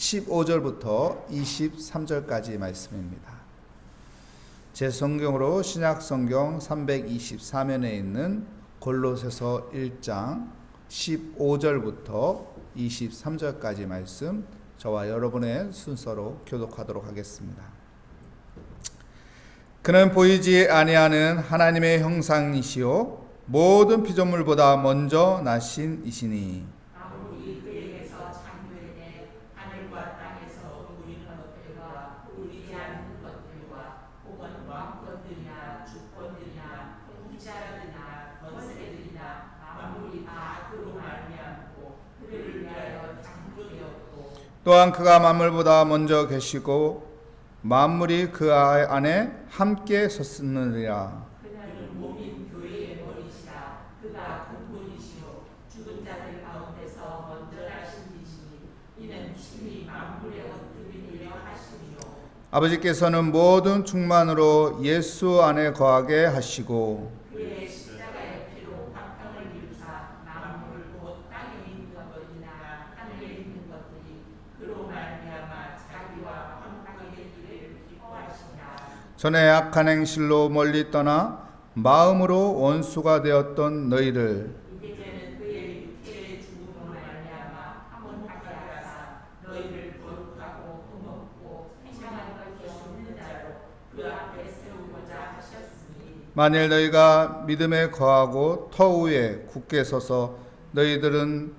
15절부터 23절까지 말씀입니다. 제 성경으로 신약 성경 324면에 있는 골로새서 1장 15절부터 23절까지 말씀 저와 여러분의 순서로 교독하도록 하겠습니다. 그는 보이지 아니하는 하나님의 형상이시요 모든 피조물보다 먼저 나신 이시니 아무리 그에게서 창조되되 하늘과 땅에서 보이는 것들과 보이지 않는 것들과 혹은 왕권들이나 주권들이나 통치자들이나 권세들이나 만물이 다 그로 말미암고 그를 위하여 창조되었고 또한 그가 만물보다 먼저 계시고 만물이 그 안에 함께 섰느니라. 아버지께서는 모든 충만으로 예수 안에 거하게 하시고 그의 십자가의 피로 화평을 이루사 만물 곧 땅에 있는 것들이나 하늘에 있는 것들이 그로 말미암아 자기와 화평하게 되기를 기뻐하시냐 전에 악한 행실로 멀리 떠나 마음으로 원수가 되었던 너희를 그 만일 너희가 믿음에 거하고 터위에 굳게 서서 너희들은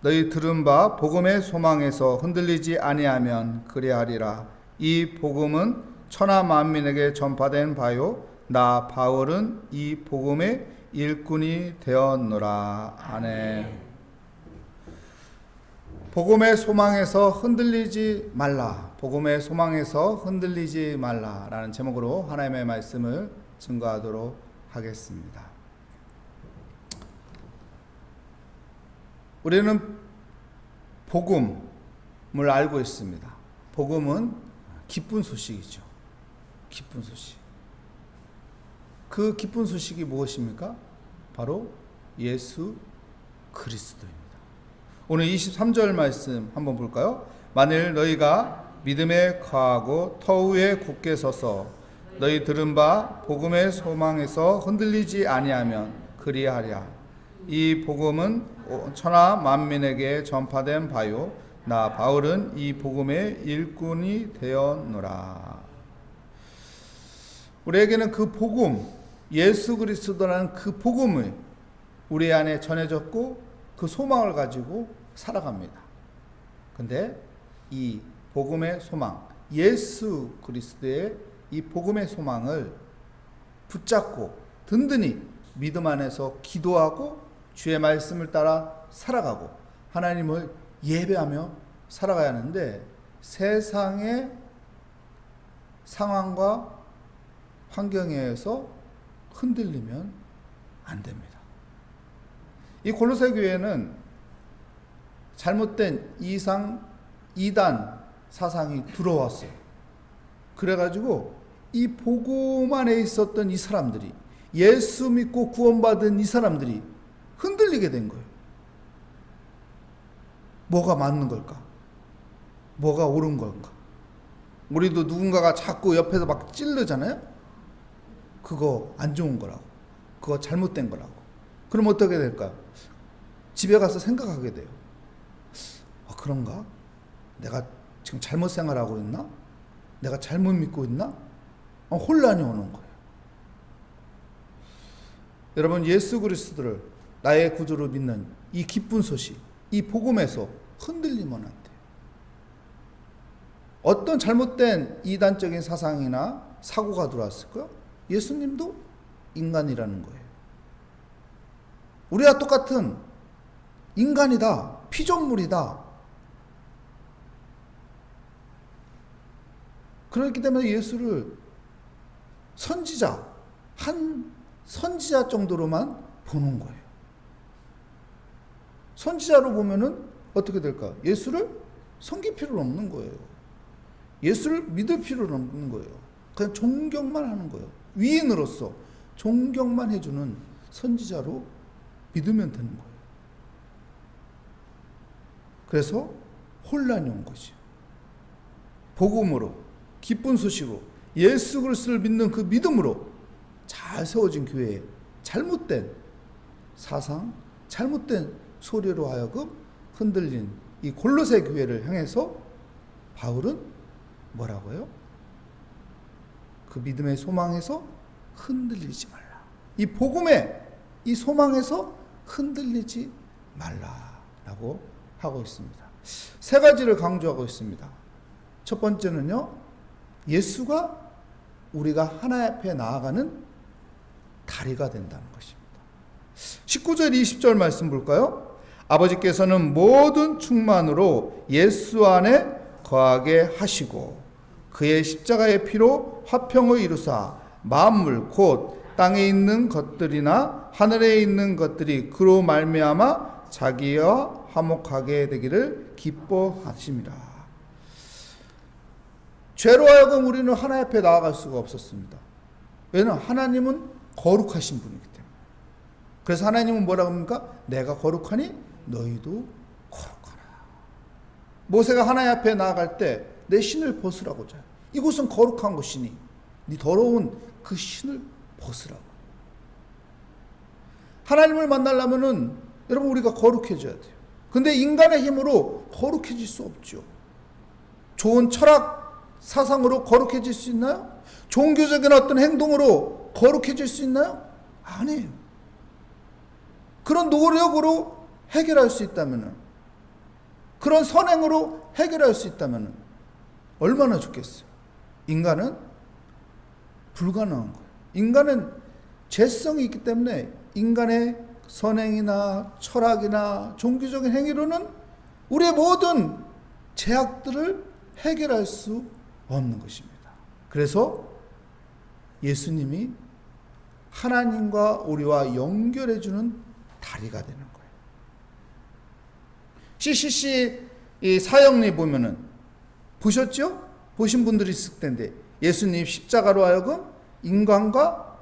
너희 들은 바 복음의 소망에서 흔들리지 아니하면 그리하리라. 이 복음은 천하 만민에게 전파된 바요 나 바울은 이 복음의 일꾼이 되었노라 아멘 복음의 소망에서 흔들리지 말라. 복음의 소망에서 흔들리지 말라라는 제목으로 하나님의 말씀을 증거하도록 하겠습니다. 우리는 복음을 알고 있습니다. 복음은 기쁜 소식이죠. 기쁜 소식. 그 기쁜 소식이 무엇입니까? 바로 예수 그리스도입니다. 오늘 23절 말씀 한번 볼까요? 만일 너희가 믿음에 거하고 터위에 굳게 서서 너희 들은 바 복음의 소망에서 흔들리지 아니하면 그리하랴. 이 복음은 천하 만민에게 전파된 바요. 나 바울은 이 복음의 일꾼이 되었노라. 우리에게는 그 복음, 예수 그리스도라는 그 복음을 우리 안에 전해졌고 그 소망을 가지고 살아갑니다. 근데 이 복음의 소망, 예수 그리스도의 이 복음의 소망을 붙잡고 든든히 믿음 안에서 기도하고 주의 말씀을 따라 살아가고 하나님을 예배하며 살아가야 하는데 세상의 상황과 환경에 의해서 흔들리면 안 됩니다. 이 골로새 교회는 잘못된 이상 이단 사상이 들어왔어요. 그래가지고 이 복음 안에 있었던 이 사람들이 예수 믿고 구원받은 이 사람들이 흔들리게 된 거예요. 뭐가 맞는 걸까? 뭐가 옳은 걸까? 우리도 누군가가 자꾸 옆에서 막 찔르잖아요? 그거 안 좋은 거라고. 그거 잘못된 거라고. 그럼 어떻게 될까요? 집에 가서 생각하게 돼요. 아, 그런가? 내가 지금 잘못 생활하고 있나? 내가 잘못 믿고 있나? 어, 혼란이 오는 거예요. 여러분 예수 그리스도를 나의 구주로 믿는 이 기쁜 소식, 이 복음에서 흔들리면 안 돼요. 어떤 잘못된 이단적인 사상이나 사고가 들어왔을까요? 예수님도 인간이라는 거예요. 우리와 똑같은 인간이다, 피조물이다. 그렇기 때문에 예수를 선지자, 한 선지자 정도로만 보는 거예요. 선지자로 보면은 어떻게 될까? 예수를 섬길 필요는 없는 거예요. 예수를 믿을 필요는 없는 거예요. 그냥 존경만 하는 거예요. 위인으로서 존경만 해주는 선지자로 믿으면 되는 거예요. 그래서 혼란이 온 것이요. 복음으로 기쁜 소식으로 예수 그리스도를 믿는 그 믿음으로 잘 세워진 교회에 잘못된 사상, 잘못된 소리로 하여금 흔들린 이 골로새 교회를 향해서 바울은 뭐라고요? 그 믿음의 소망에서 흔들리지 말라. 이 복음의 이 소망에서 흔들리지 말라라고 하고 있습니다. 세 가지를 강조하고 있습니다. 첫 번째는요. 예수가 우리가 하나님 앞에 나아가는 다리가 된다는 것입니다. 19절 20절 말씀 볼까요? 아버지께서는 모든 충만으로 예수 안에 거하게 하시고 그의 십자가의 피로 화평을 이루사 만물 곧 땅에 있는 것들이나 하늘에 있는 것들이 그로 말미암아 자기와 화목하게 되기를 기뻐하심이라. 죄로 하여금 우리는 하나님 앞에 나아갈 수가 없었습니다. 왜냐하면 하나님은 거룩하신 분이기 때문에. 그래서 하나님은 뭐라고 합니까? 내가 거룩하니 너희도 거룩하라. 모세가 하나님 앞에 나아갈 때 내 신을 벗으라고 자. 이곳은 거룩한 곳이니 네 더러운 그 신을 벗으라고. 하나님을 만나려면은 여러분 우리가 거룩해져야 돼요. 근데 인간의 힘으로 거룩해질 수 없죠. 좋은 철학 사상으로 거룩해질 수 있나요? 종교적인 어떤 행동으로 거룩해질 수 있나요? 아니에요. 그런 노력으로 해결할 수 있다면, 그런 선행으로 해결할 수 있다면, 얼마나 좋겠어요. 인간은 불가능한 거예요. 인간은 죄성이 있기 때문에 인간의 선행이나 철학이나 종교적인 행위로는 우리의 모든 제약들을 해결할 수 없는 것입니다. 그래서 예수님이 하나님과 우리와 연결해주는 다리가 되는 거예요. CCC 이 사형리 보면은 보셨죠? 보신 분들이 있을 텐데 예수님 십자가로 하여금 인간과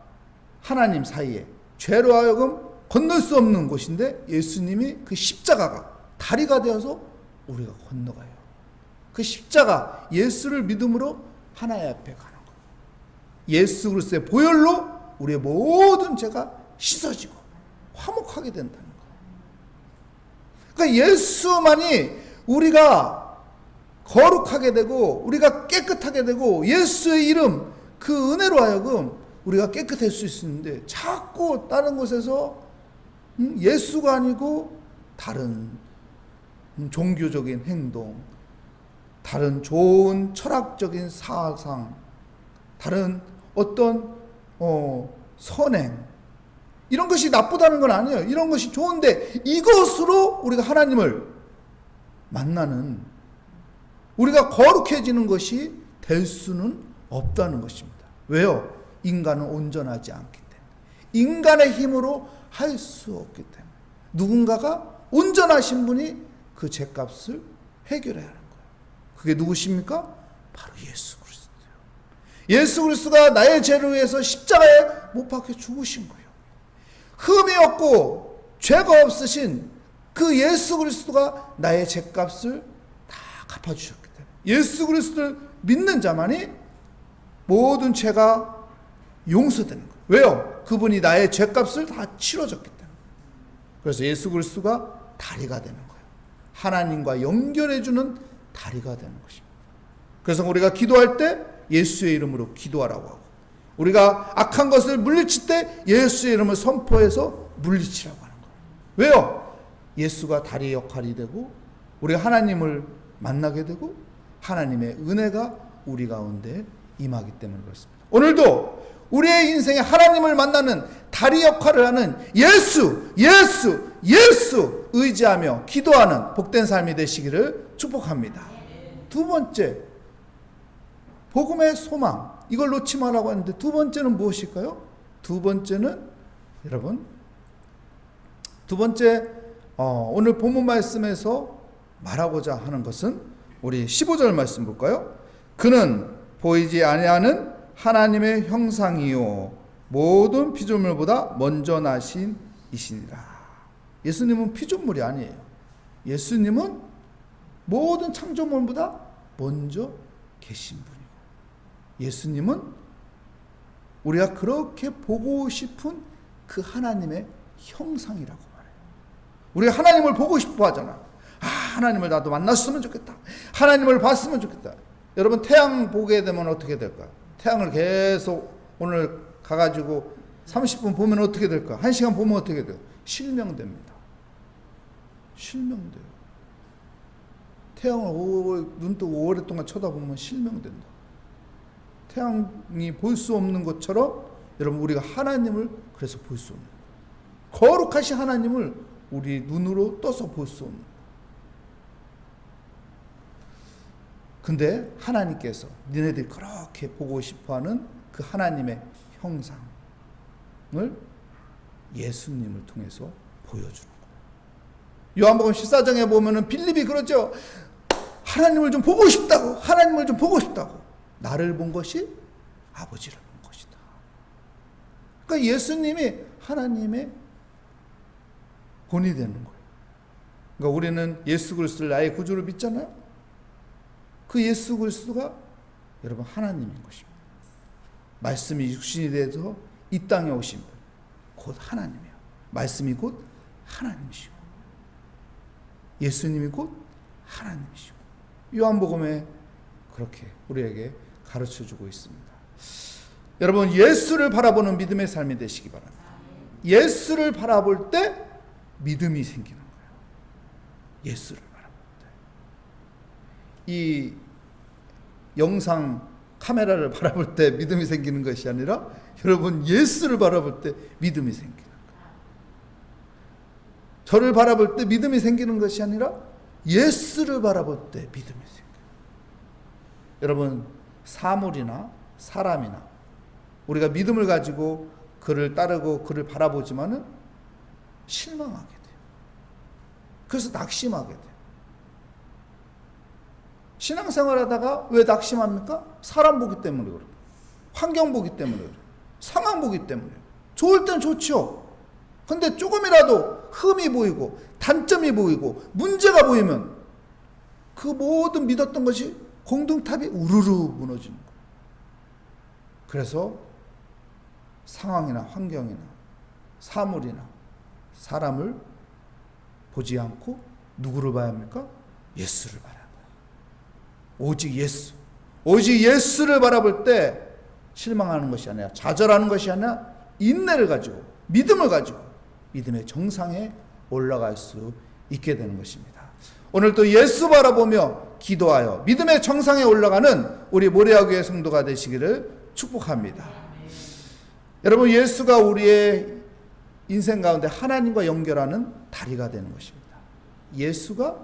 하나님 사이에 죄로 하여금 건널 수 없는 곳인데 예수님이 그 십자가가 다리가 되어서 우리가 건너가요. 그 십자가 예수를 믿음으로 하나님 앞에 가는 거예요. 예수 그리스도의 보혈로 우리의 모든 죄가 씻어지고 화목하게 된다는 거예요. 그러니까 예수만이 우리가 거룩하게 되고 우리가 깨끗하게 되고 예수의 이름 그 은혜로 하여금 우리가 깨끗할 수 있는데 자꾸 다른 곳에서 예수가 아니고 다른 종교적인 행동, 다른 좋은 철학적인 사상, 다른 어떤 어, 선행 이런 것이 나쁘다는 건 아니에요. 이런 것이 좋은데 이것으로 우리가 하나님을 만나는 우리가 거룩해지는 것이 될 수는 없다는 것입니다. 왜요? 인간은 온전하지 않기 때문에. 인간의 힘으로 할 수 없기 때문에. 누군가가 온전하신 분이 그 죄값을 해결해야 하는 거예요. 그게 누구십니까? 바로 예수 그리스도예요. 예수 그리스도가 나의 죄를 위해서 십자가에 못 박혀 죽으신 거예요. 흠이 없고 죄가 없으신 그 예수 그리스도가 나의 죄값을 다 갚아주셨기 예수 그리스도를 믿는 자만이 모든 죄가 용서되는 거예요. 왜요? 그분이 나의 죄값을 다 치러줬기 때문에. 그래서 예수 그리스도가 다리가 되는 거예요. 하나님과 연결해 주는 다리가 되는 것입니다. 그래서 우리가 기도할 때 예수의 이름으로 기도하라고 하고 우리가 악한 것을 물리칠 때 예수의 이름을 선포해서 물리치라고 하는 거예요. 왜요? 예수가 다리 역할이 되고 우리가 하나님을 만나게 되고 하나님의 은혜가 우리 가운데 임하기 때문에 그렇습니다. 오늘도 우리의 인생에 하나님을 만나는 다리 역할을 하는 예수, 예수, 예수 의지하며 기도하는 복된 삶이 되시기를 축복합니다. 두 번째, 복음의 소망. 이걸 놓지 말라고 하는데 두 번째는 무엇일까요? 두 번째는 여러분 두 번째 어, 오늘 본문 말씀에서 말하고자 하는 것은 우리 15절 말씀 볼까요? 그는 보이지 아니하는 하나님의 형상이요 모든 피조물보다 먼저 나신 이시니라. 예수님은 피조물이 아니에요. 예수님은 모든 창조물보다 먼저 계신 분이고 예수님은 우리가 그렇게 보고 싶은 그 하나님의 형상이라고 말해요. 우리가 하나님을 보고 싶어 하잖아. 아, 하나님을 나도 만났으면 좋겠다. 하나님을 봤으면 좋겠다. 여러분 태양 보게 되면 어떻게 될까요? 태양을 계속 오늘 가가지고 30분 보면 어떻게 될까? 1시간 보면 어떻게 돼요? 실명됩니다. 실명돼요. 태양을 오, 눈 뜨고 오랫동안 쳐다보면 실명된다. 태양이 볼 수 없는 것처럼 여러분 우리가 하나님을 그래서 볼 수 없는 거룩하신 하나님을 우리 눈으로 떠서 볼 수 없는 근데 하나님께서 니네들이 그렇게 보고 싶어하는 그 하나님의 형상을 예수님을 통해서 보여주는 거예요. 요한복음 14장에 보면은 빌립이 그러죠. 하나님을 좀 보고 싶다고. 하나님을 좀 보고 싶다고. 나를 본 것이 아버지를 본 것이다. 그러니까 예수님이 하나님의 본이 되는 거예요. 그러니까 우리는 예수 그리스도를 나의 구주로 믿잖아요. 그 예수 그리스도가 여러분 하나님인 것입니다. 말씀이 육신이 돼서 이 땅에 오신 분, 곧 하나님이에요. 말씀이 곧 하나님이시고, 예수님이 곧 하나님이시고, 요한복음에 그렇게 우리에게 가르쳐 주고 있습니다. 여러분, 예수를 바라보는 믿음의 삶이 되시기 바랍니다. 예수를 바라볼 때 믿음이 생기는 거예요. 예수를. 이 영상 카메라를 바라볼 때 믿음이 생기는 것이 아니라 여러분 예수를 바라볼 때 믿음이 생기는 거예요. 저를 바라볼 때 믿음이 생기는 것이 아니라 예수를 바라볼 때 믿음이 생겨요. 여러분 사물이나 사람이나 우리가 믿음을 가지고 그를 따르고 그를 바라보지만은 실망하게 돼요. 그래서 낙심하게 돼요. 신앙생활 하다가 왜 낙심합니까? 사람 보기 때문에 그래요. 환경 보기 때문에 그래요. 상황 보기 때문에. 좋을 땐 좋죠. 근데 조금이라도 흠이 보이고 단점이 보이고 문제가 보이면 그 모든 믿었던 것이 공동탑이 우르르 무너지는 거예요. 그래서 상황이나 환경이나 사물이나 사람을 보지 않고 누구를 봐야 합니까? 예수를 합니다. 오직 예수. 오직 예수를 바라볼 때 실망하는 것이 아니라 좌절하는 것이 아니라 인내를 가지고 믿음을 가지고 믿음의 정상에 올라갈 수 있게 되는 것입니다. 오늘 또 예수 바라보며 기도하여 믿음의 정상에 올라가는 우리 모래학교의 성도가 되시기를 축복합니다. 여러분 예수가 우리의 인생 가운데 하나님과 연결하는 다리가 되는 것입니다. 예수가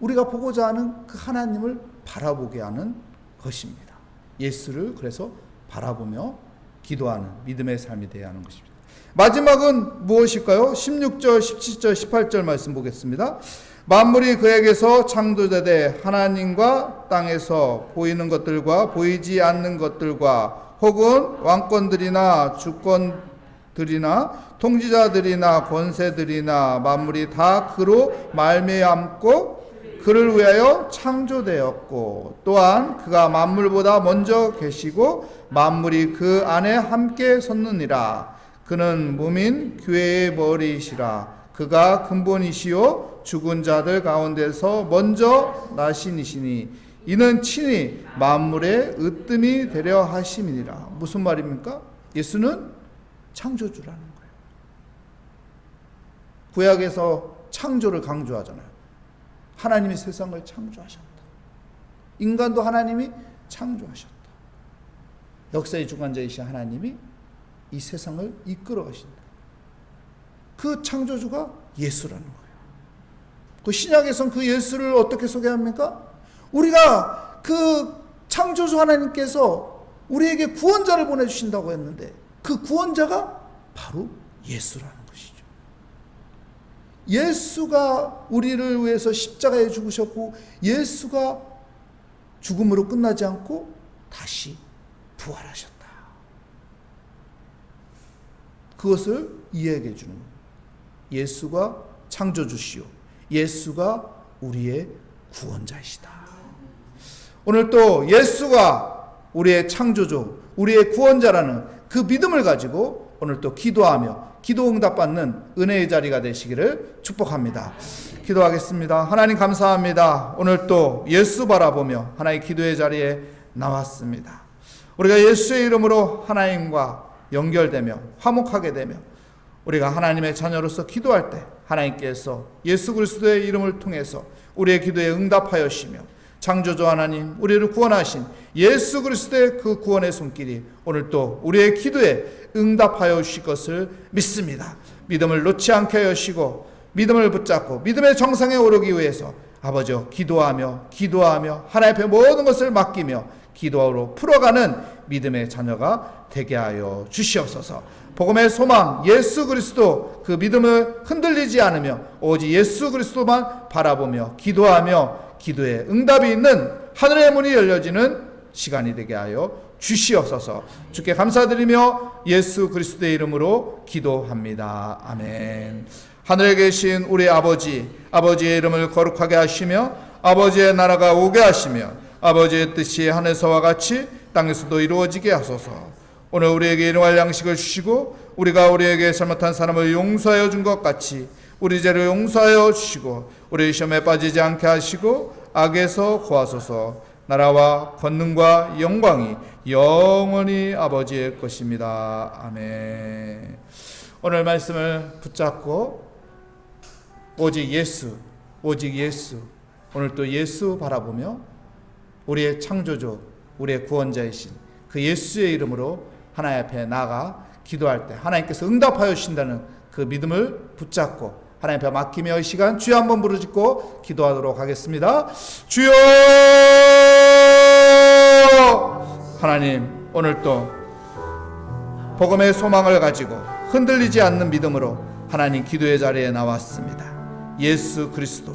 우리가 보고자 하는 그 하나님을 바라보게 하는 것입니다. 예수를 그래서 바라보며 기도하는 믿음의 삶이 되어야 하는 것입니다. 마지막은 무엇일까요? 16절, 17절, 18절 말씀 보겠습니다. 만물이 그에게서 창조되되 하나님과 땅에서 보이는 것들과 보이지 않는 것들과 혹은 왕권들이나 주권들이나 통지자들이나 권세들이나 만물이 다 그로 말미암고 그를 위하여 창조되었고 또한 그가 만물보다 먼저 계시고 만물이 그 안에 함께 섰느니라 그는 몸인 교회의 머리이시라 그가 근본이시요 죽은 자들 가운데서 먼저 나신이시니 이는 친히 만물의 으뜸이 되려 하심이니라 무슨 말입니까? 예수는 창조주라는 거예요. 구약에서 창조를 강조하잖아요. 하나님이 세상을 창조하셨다. 인간도 하나님이 창조하셨다. 역사의 주관자이신 하나님이 이 세상을 이끌어 가신다. 그 창조주가 예수라는 거예요. 그 신약에선 그 예수를 어떻게 소개합니까? 우리가 그 창조주 하나님께서 우리에게 구원자를 보내주신다고 했는데 그 구원자가 바로 것이죠. 예수가 우리를 위해서 십자가에 죽으셨고 예수가 죽음으로 끝나지 않고 다시 부활하셨다. 그것을 이해해 주는. 예수가 창조주시오. 예수가 우리의 구원자이시다. 오늘 또 예수가 우리의 창조주, 우리의 구원자라는 그 믿음을 가지고 오늘 또 기도하며 기도 응답받는 은혜의 자리가 되시기를 축복합니다. 기도하겠습니다. 하나님 감사합니다. 오늘 또 예수 바라보며 하나의 기도의 자리에 나왔습니다. 우리가 예수의 이름으로 하나님과 연결되며 화목하게 되며 우리가 하나님의 자녀로서 기도할 때 하나님께서 예수 그리스도의 이름을 통해서 우리의 기도에 응답하여시며 창조주 하나님 우리를 구원하신 예수 그리스도의 그 구원의 손길이 오늘 또 우리의 기도에 응답하여 주실 것을 믿습니다. 믿음을 놓지 않게 하시고 믿음을 붙잡고 믿음의 정상에 오르기 위해서 아버지여 기도하며 기도하며 하나님 앞에 모든 것을 맡기며 기도로 풀어가는 믿음의 자녀가 되게 하여 주시옵소서. 복음의 소망 예수 그리스도 그 믿음을 흔들리지 않으며 오직 예수 그리스도만 바라보며 기도하며 기도에 응답이 있는 하늘의 문이 열려지는 시간이 되게 하여 주시옵소서. 주께 감사드리며 예수 그리스도의 이름으로 기도합니다. 아멘. 하늘에 계신 우리 아버지, 아버지의 이름을 거룩하게 하시며 아버지의 나라가 오게 하시며 아버지의 뜻이 하늘에서와 같이 땅에서도 이루어지게 하소서. 오늘 우리에게 일용할 양식을 주시고 우리가 우리에게 잘못한 사람을 용서하여 준 것 같이 우리 죄를 용서하여 주시고 우리 시험에 빠지지 않게 하시고 악에서 구하소서. 나라와 권능과 영광이 영원히 아버지의 것입니다. 아멘. 오늘 말씀을 붙잡고 오직 예수, 오직 예수. 오늘 또 예수 바라보며 우리의 창조주, 우리의 구원자이신 그 예수의 이름으로 하나님 앞에 나가 기도할 때 하나님께서 응답하여 주신다는 그 믿음을 붙잡고 하나님 앞에 맡기며 이 시간 주여 한번 부르짖고 기도하도록 하겠습니다. 주여 하나님 오늘 또 복음의 소망을 가지고 흔들리지 않는 믿음으로 하나님 기도의 자리에 나왔습니다. 예수 그리스도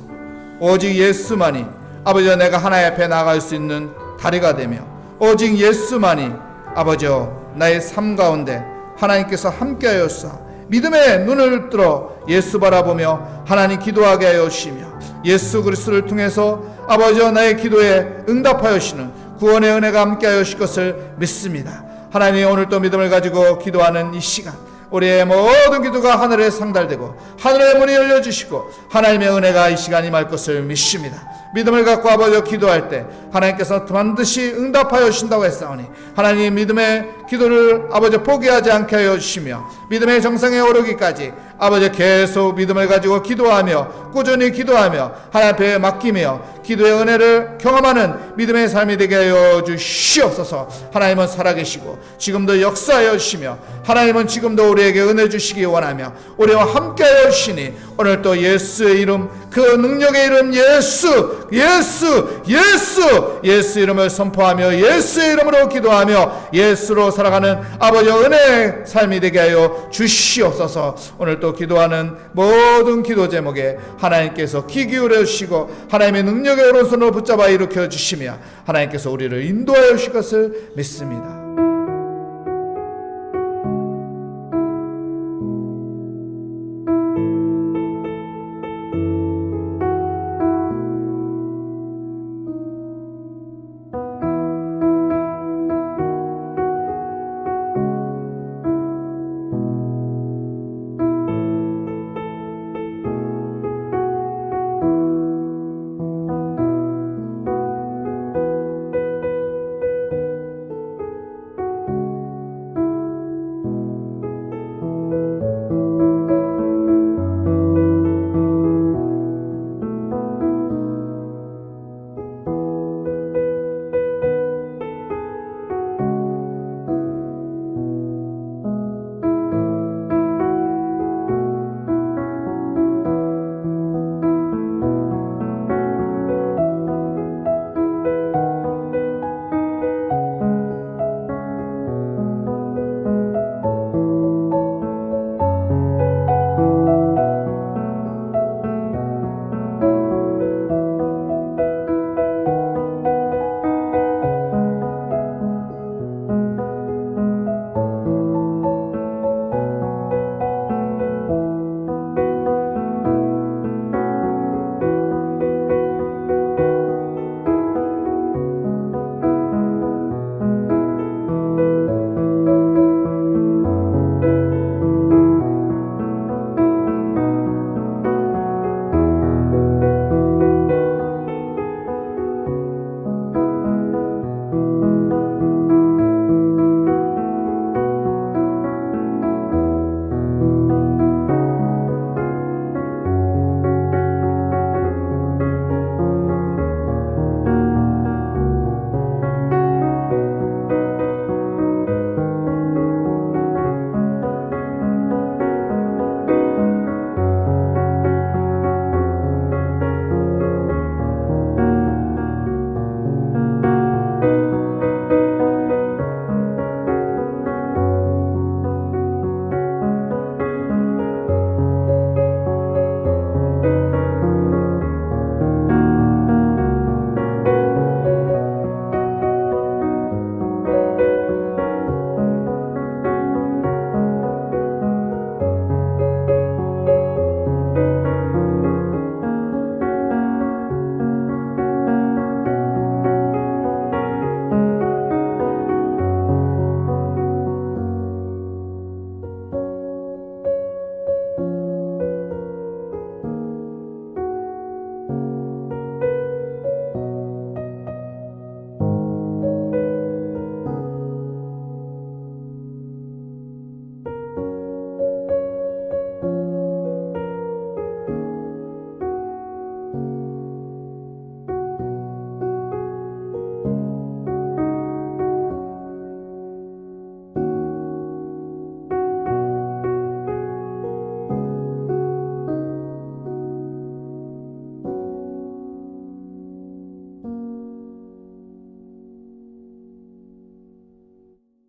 오직 예수만이 아버지여 내가 하나님 앞에 나갈 수 있는 다리가 되며 오직 예수만이 아버지여 나의 삶 가운데 하나님께서 함께하였사 믿음의 눈을 들어 예수 바라보며 하나님 기도하게 하여 주시며 예수 그리스도를 통해서 아버지여 나의 기도에 응답하여시는 구원의 은혜가 함께하여 주실 것을 믿습니다. 하나님 오늘 또 믿음을 가지고 기도하는 이 시간 우리의 모든 기도가 하늘에 상달되고 하늘의 문이 열려주시고 하나님의 은혜가 이 시간 임할 것을 믿습니다. 믿음을 갖고 아버지와 기도할 때 하나님께서 반드시 응답하여 주신다고 했사오니 하나님 믿음의 기도를 아버지 포기하지 않게 하여 주시며 믿음의 정상에 오르기까지 아버지 계속 믿음을 가지고 기도하며 꾸준히 기도하며 하나님 앞에 맡기며 기도의 은혜를 경험하는 믿음의 삶이 되게 하여 주시옵소서. 하나님은 살아계시고 지금도 역사하여 주시며 하나님은 지금도 우리에게 은혜 주시기 원하며 우리와 함께하여 주시니 오늘 또 예수의 이름 그 능력의 이름 예수 예수 예수 예수 이름을 선포하며 예수의 이름으로 기도하며 예수로 살아가는 아버지 은혜의 삶이 되게 하여 주시옵소서. 오늘 또 기도하는 모든 기도 제목에 하나님께서 귀 기울여 주시고 하나님의 능력의 오른손으로 붙잡아 일으켜 주시며 하나님께서 우리를 인도하여 주실 것을 믿습니다.